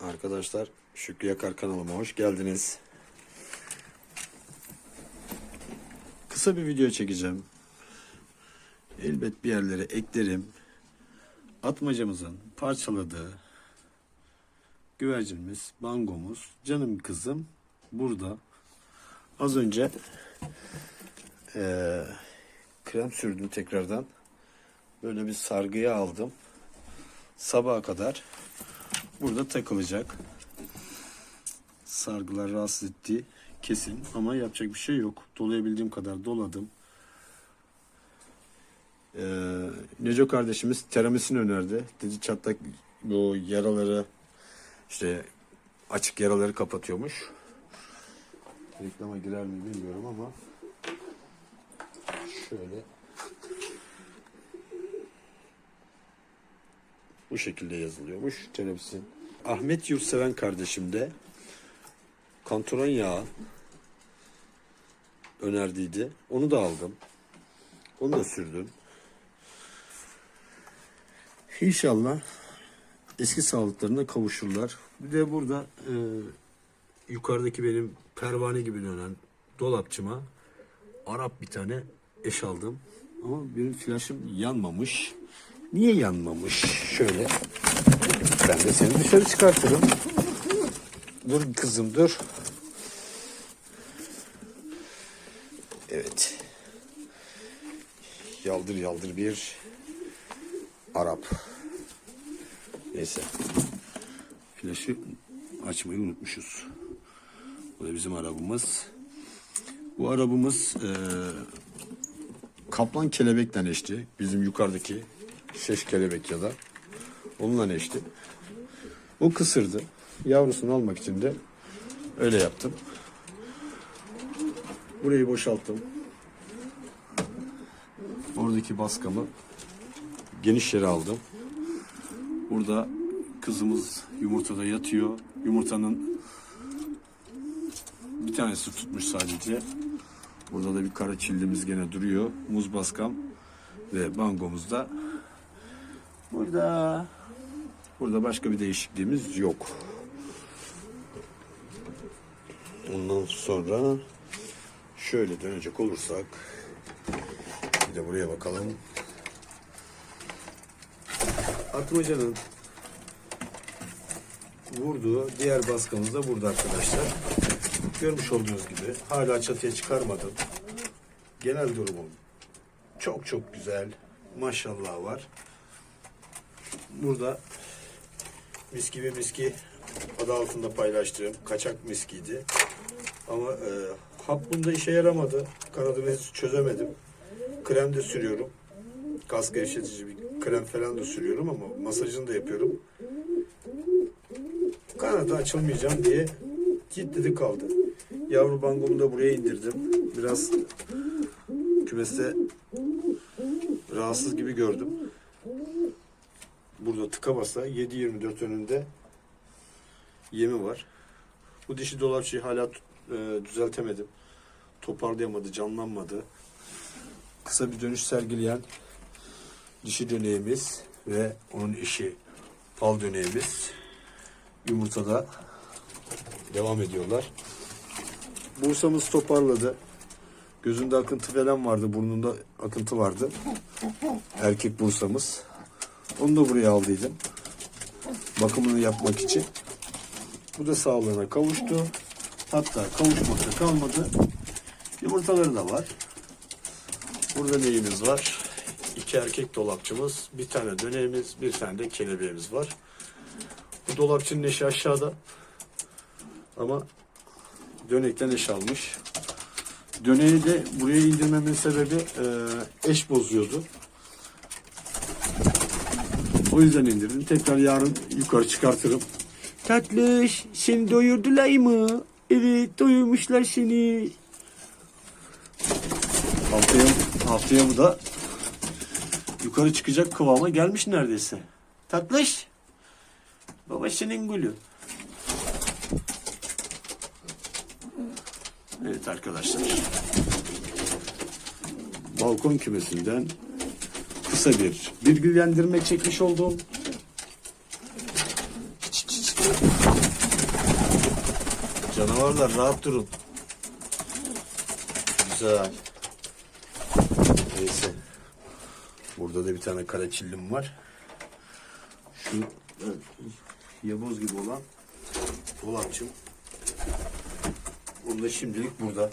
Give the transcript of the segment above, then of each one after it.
Arkadaşlar Şükrü Yakar kanalıma hoş geldiniz. Kısa bir video çekeceğim. Elbet bir yerlere eklerim. Atmacamızın parçaladığı güvercinimiz, bangomuz, canım kızım burada. Az önce eee, krem sürdüm tekrardan. Böyle bir sargıya aldım. Sabaha kadar burada takılacak. Sargılar rahatsız etti kesin ama yapacak bir şey yok. Dolayabildiğim kadar doladım. Ee, Neco kardeşimiz teramisini önerdi. Dedi çatlak bu yaraları işte açık yaraları kapatıyormuş. Reklama girer mi bilmiyorum ama şöyle bu şekilde yazılıyormuş teramisin. Ahmet Yurtseven kardeşim de kantaron yağı önerdiydi. Onu da aldım. Onu da sürdüm. İnşallah eski sağlıklarına kavuşurlar. Bir de burada e, yukarıdaki benim pervane gibi dönen dolapçıma Arap bir tane eş aldım. Ama benim flaşım yanmamış. Niye yanmamış? Şöyle. Ben de seni dışarı çıkartırım. Dur kızım dur. Evet. Yaldır yaldır bir Arap. Neyse. Flaşı açmayı unutmuşuz. Bu da bizim arabamız. Bu arabamız eee, kaplan kelebekten eşti. Bizim yukarıdaki şeş kelebek ya da onunla eşti. O kısırdı. Yavrusunu almak için de öyle yaptım. Burayı boşalttım. Oradaki baskamı geniş yere aldım. Burada kızımız yumurtada yatıyor. Yumurtanın bir tanesi tutmuş sadece. Burada da bir kara çillimiz gene duruyor. Muz baskam ve bangomuz da burada. Burada başka bir değişikliğimiz yok. Ondan sonra şöyle dönecek olursak bir de buraya bakalım. Atmaca'nın vurduğu diğer baskamız da burada arkadaşlar. Görmüş olduğunuz gibi hala çatıya çıkarmadım. Genel durumum çok çok güzel. Maşallah var. Burada miski ve miski adı altında paylaştığım kaçak miskiydi. Ama e, hap bunda işe yaramadı. Kanadımı hiç çözemedim. Krem de sürüyorum. Kas gevşetici bir krem falan da sürüyorum ama masajını da yapıyorum. Kanadı açılmayacağım diye kilitledi kaldı. Yavru bangomu da buraya indirdim. Biraz kümeste rahatsız gibi gördüm. Burada tıka basa 7-24 önünde yemi var. Bu dişi dolapçıyı hala e, düzeltemedim. Toparlayamadı, canlanmadı. Kısa bir dönüş sergileyen dişi döneğimiz ve onun eşi fal döneğimiz yumurtada devam ediyorlar. Bursa'mız toparladı. Gözünde akıntı falan vardı, burnunda akıntı vardı. Erkek Bursa'mız. Onu da buraya aldıydım. Bakımını yapmak için. Bu da sağlığına kavuştu. Hatta kavuşmakta kalmadı. Yumurtaları da var. Burada neyimiz var? İki erkek dolapçımız, bir tane döneğimiz, bir tane de kelebeğimiz var. Bu dolapçının eşi aşağıda. Ama dönekten eş almış. Döneği de buraya indirmemin sebebi e, eş bozuyordu. O yüzden indirdim. Tekrar yarın yukarı çıkartırım. Tatlış, seni doyurdular mı? Evet, doyurmuşlar seni. Haftaya, haftaya bu da yukarı çıkacak kıvama gelmiş neredeyse. Tatlış. Babasının gülü. Evet arkadaşlar. Balkon kümesinden kısa bir bilgilendirme çekmiş oldum. Canavarlar rahat durun. Güzel. Neyse. Burada da bir tane kare çillim var. Şu evet, yaboz gibi olan dolapçım. Onu da şimdilik burada.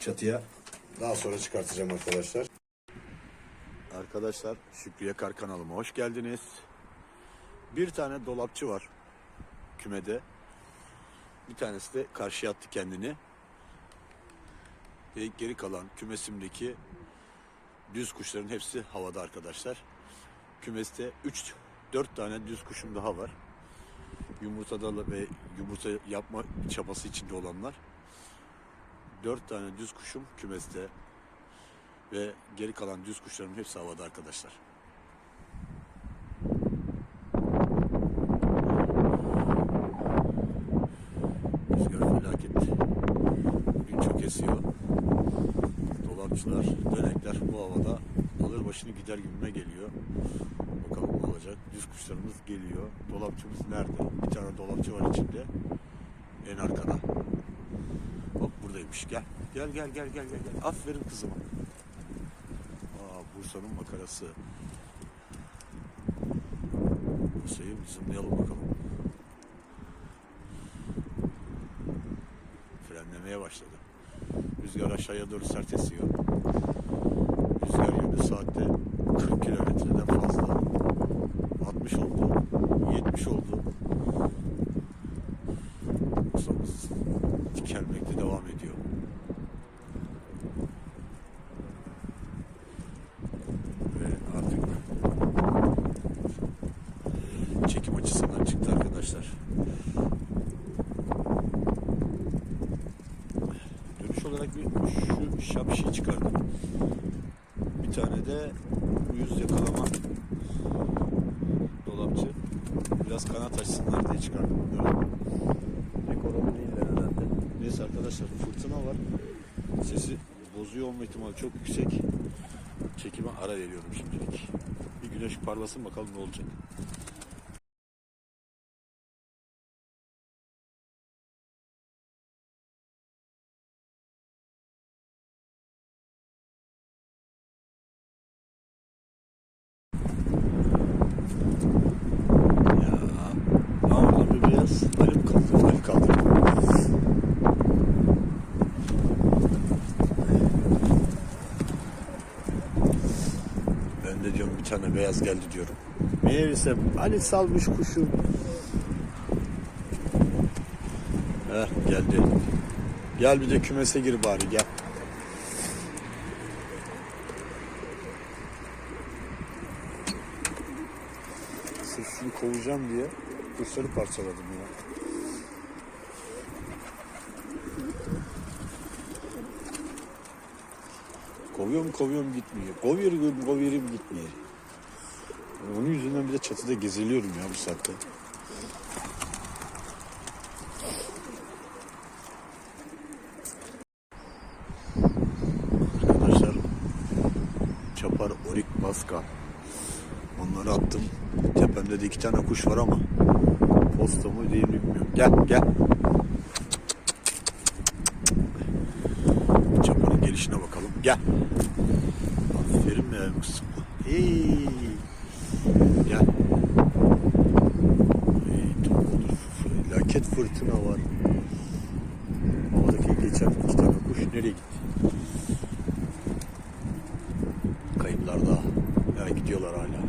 Çatıya daha sonra çıkartacağım arkadaşlar. Arkadaşlar Şükrü Yakar kanalıma hoş geldiniz. Bir tane dolapçı var kümede. Bir tanesi de karşıya attı kendini. Ve geri kalan kümesimdeki düz kuşların hepsi havada arkadaşlar. Kümeste 3 4 tane düz kuşum daha var. Yumurtada ve yumurta yapma çabası içinde olanlar. 4 tane düz kuşum kümeste ve geri kalan düz kuşların hepsi havada arkadaşlar. Rüzgar felaket. Bugün çok esiyor. Dolapçılar, dönekler bu havada alır başını gider gibime geliyor. Bakalım ne olacak. Düz kuşlarımız geliyor. Dolapçımız nerede? Bir tane dolapçı var içinde. En arkada. Hop buradaymış. Gel. Gel gel gel gel gel. Aferin kızıma. Bursa'nın makarası. Bursa'yı bir zoomlayalım bakalım. Frenlemeye başladı. Rüzgar aşağıya doğru sert esiyor. Rüzgar yönü saatte 40 kilometreden fazla. 60 oldu. 70 oldu. Bursa'mız dikelmekte devam ediyor. Ve artık çekim açısından çıktı arkadaşlar. Dönüş olarak bir şu şapşiyi çıkardım. Bir tane de uyuz yakalama dolapçı. Biraz kanat açsınlar diye çıkardım bunları. Pek oralı değiller herhalde. Neyse arkadaşlar fırtına var. Sesi bozuyor olma ihtimali çok yüksek. Çekime ara veriyorum şimdilik. Bir güneş parlasın bakalım ne olacak. Ya, aa, orada bir beyaz Ali kaldı. Ali kaldı. Ben de diyorum bir tane beyaz geldi diyorum. Meğerse Ali salmış kuşu. Heh geldi. Gel bir de kümese gir bari gel. Sırf şunu kovacağım diye kuşları parçaladım ya. Kovuyorum kovuyorum gitmiyor. Kovuyorum kovuyorum gitmiyor. Onun yüzünden bir de çatıda geziliyorum ya bu saatte. Arkadaşlar çapar orik baska. Onları attım. Tepemde de iki tane kuş var ama posta mı değil mi bilmiyorum. Gel gel. Gel. Aferin be kızım. Hey. Gel. Hey. Felaket fırtına var. Havadaki geçen iki tane kuş nereye gitti? Kayıplarda. Ya gidiyorlar hala.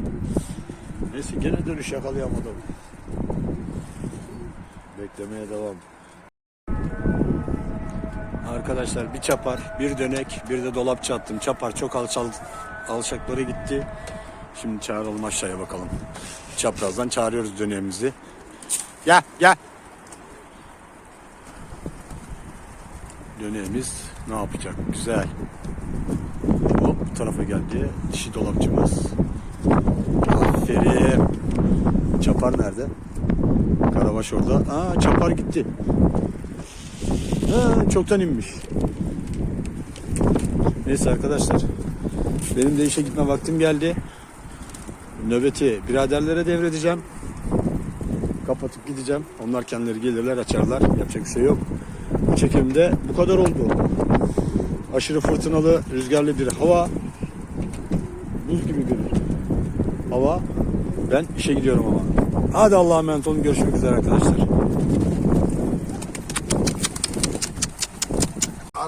Neyse gene dönüş yakalayamadım. Beklemeye devam. Arkadaşlar bir çapar, bir dönek, bir de dolapçı attım. Çapar çok alçal, alçaklara gitti. Şimdi çağıralım aşağıya bakalım. Çaprazdan çağırıyoruz döneğimizi. Gel gel. Döneğimiz ne yapacak? Güzel. Hop bu tarafa geldi. Dişi dolapçımız. Aferin. Çapar nerede? Karabaş orada. Aa çapar gitti. Ha, çoktan inmiş. Neyse arkadaşlar. Benim de işe gitme vaktim geldi. Nöbeti biraderlere devredeceğim. kapatıp gideceğim. Onlar kendileri gelirler açarlar. Yapacak bir şey yok. Bu çekimde bu kadar oldu. Aşırı fırtınalı, rüzgarlı bir hava. Buz gibi bir hava. Ben işe gidiyorum ama. Hadi Allah'a emanet olun. Görüşmek üzere arkadaşlar.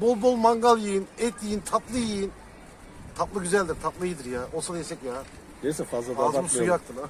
Bol bol mangal yiyin, et yiyin, tatlı yiyin. Tatlı güzeldir, tatlı iyidir ya. Olsa da yesek ya. Neyse fazla da Ağzımın abartmayalım. suyu aktı lan.